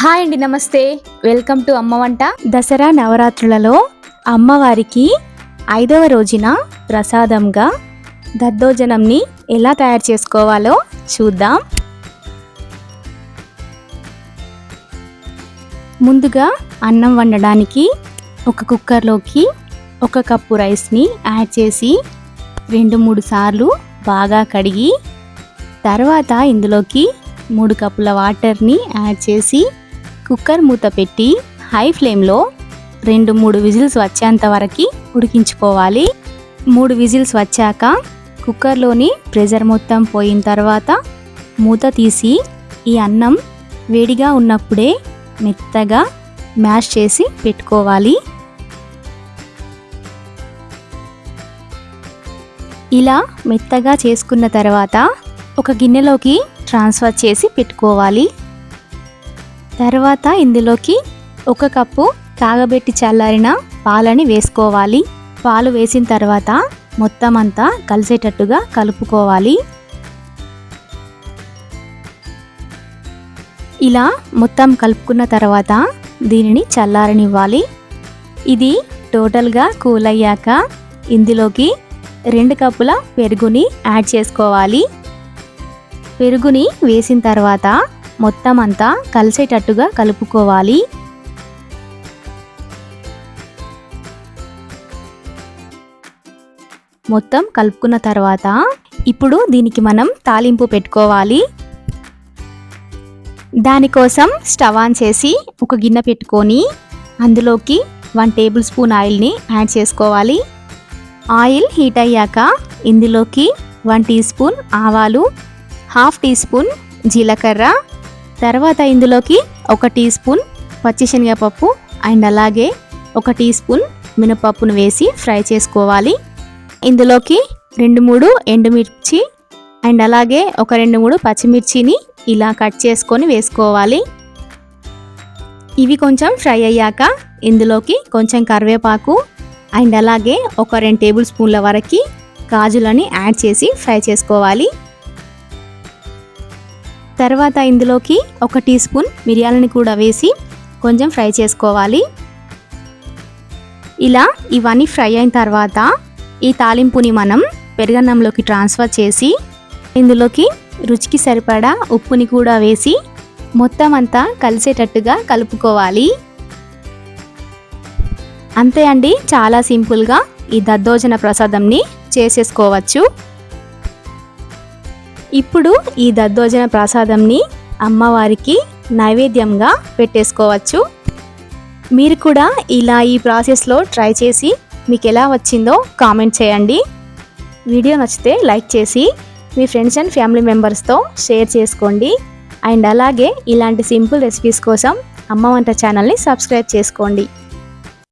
Hi అండి నమస్తే. Welcome to అమ్మ వంట. దసరా నవరాత్రులలో అమ్మవారికి ఐదవ రోజున ప్రసాదంగా దద్దోజనంని ఎలా తయారు చేసుకోవాలో చూద్దాం. ముందుగా అన్నం వండడానికి ఒక కుక్కర్లోకి ఒక కప్పు రైస్ని యాడ్ చేసి రెండు మూడు సార్లు బాగా కడిగి తర్వాత ఇందులోకి మూడు కప్పుల వాటర్ని యాడ్ చేసి కుక్కర్ మూత పెట్టి హై ఫ్లేమ్లో రెండు మూడు విజిల్స్ వచ్చేంత వరకు ఉడికించుకోవాలి. మూడు విజిల్స్ వచ్చాక కుక్కర్లోని ప్రెషర్ మొత్తం పోయిన తర్వాత మూత తీసి ఈ అన్నం వేడిగా ఉన్నప్పుడే మెత్తగా మ్యాష్ చేసి పెట్టుకోవాలి. ఇలా మెత్తగా చేసుకున్న తర్వాత ఒక గిన్నెలోకి ట్రాన్స్ఫర్ చేసి పెట్టుకోవాలి. తర్వాత ఇందులోకి ఒక కప్పు కాగబెట్టి చల్లారిన పాలని వేసుకోవాలి. పాలు వేసిన తర్వాత మొత్తం అంతా కలిసేటట్టుగా కలుపుకోవాలి. ఇలా మొత్తం కలుపుకున్న తర్వాత దీనిని చల్లారనివ్వాలి. ఇది టోటల్గా కూల్ అయ్యాక ఇందులోకి రెండు కప్పుల పెరుగుని యాడ్ చేసుకోవాలి. పెరుగుని వేసిన తర్వాత మొత్తం అంతా కలిసేటట్టుగా కలుపుకోవాలి. మొత్తం కలుపుకున్న తర్వాత ఇప్పుడు దీనికి మనం తాలింపు పెట్టుకోవాలి. దానికోసం స్టవ్ ఆన్ చేసి ఒక గిన్నె పెట్టుకొని అందులోకి వన్ టేబుల్ స్పూన్ ఆయిల్ని యాడ్ చేసుకోవాలి. ఆయిల్ హీట్ అయ్యాక ఇందులోకి వన్ టీ స్పూన్ ఆవాలు హాఫ్ టీ స్పూన్ జీలకర్ర తర్వాత ఇందులోకి ఒక టీ స్పూన్ పచ్చిశనగపప్పు అండ్ అలాగే ఒక టీ స్పూన్ మినపప్పును వేసి ఫ్రై చేసుకోవాలి. ఇందులోకి రెండు మూడు ఎండుమిర్చి అండ్ అలాగే ఒక రెండు మూడు పచ్చిమిర్చిని ఇలా కట్ చేసుకొని వేసుకోవాలి. ఇవి కొంచెం ఫ్రై అయ్యాక ఇందులోకి కొంచెం కరివేపాకు అండ్ అలాగే ఒక రెండు టేబుల్ స్పూన్ల వరకు కాజులని యాడ్ చేసి ఫ్రై చేసుకోవాలి. తర్వాత ఇందులోకి ఒక టీ స్పూన్ మిరియాలని కూడా వేసి కొంచెం ఫ్రై చేసుకోవాలి. ఇలా ఇవన్నీ ఫ్రై అయిన తర్వాత ఈ తాలింపుని మనం పెరుగన్నంలోకి ట్రాన్స్ఫర్ చేసి ఇందులోకి రుచికి సరిపడా ఉప్పుని కూడా వేసి మొత్తం అంతా కలిసేటట్టుగా కలుపుకోవాలి. అంతే అండి చాలా సింపుల్గా ఈ దద్దోజన ప్రసాదంని చేసేసుకోవచ్చు. ఇప్పుడు ఈ దద్దోజన ప్రసాదంని అమ్మవారికి నైవేద్యంగా పెట్టేసుకోవచ్చు. మీరు కూడా ఇలా ఈ ప్రాసెస్లో ట్రై చేసి మీకు ఎలా వచ్చిందో కామెంట్ చేయండి. వీడియో నచ్చితే లైక్ చేసి మీ ఫ్రెండ్స్ అండ్ ఫ్యామిలీ మెంబర్స్తో షేర్ చేసుకోండి. అండ్ అలాగే ఇలాంటి సింపుల్ రెసిపీస్ కోసం అమ్మ వంట ఛానల్ని సబ్స్క్రైబ్ చేసుకోండి.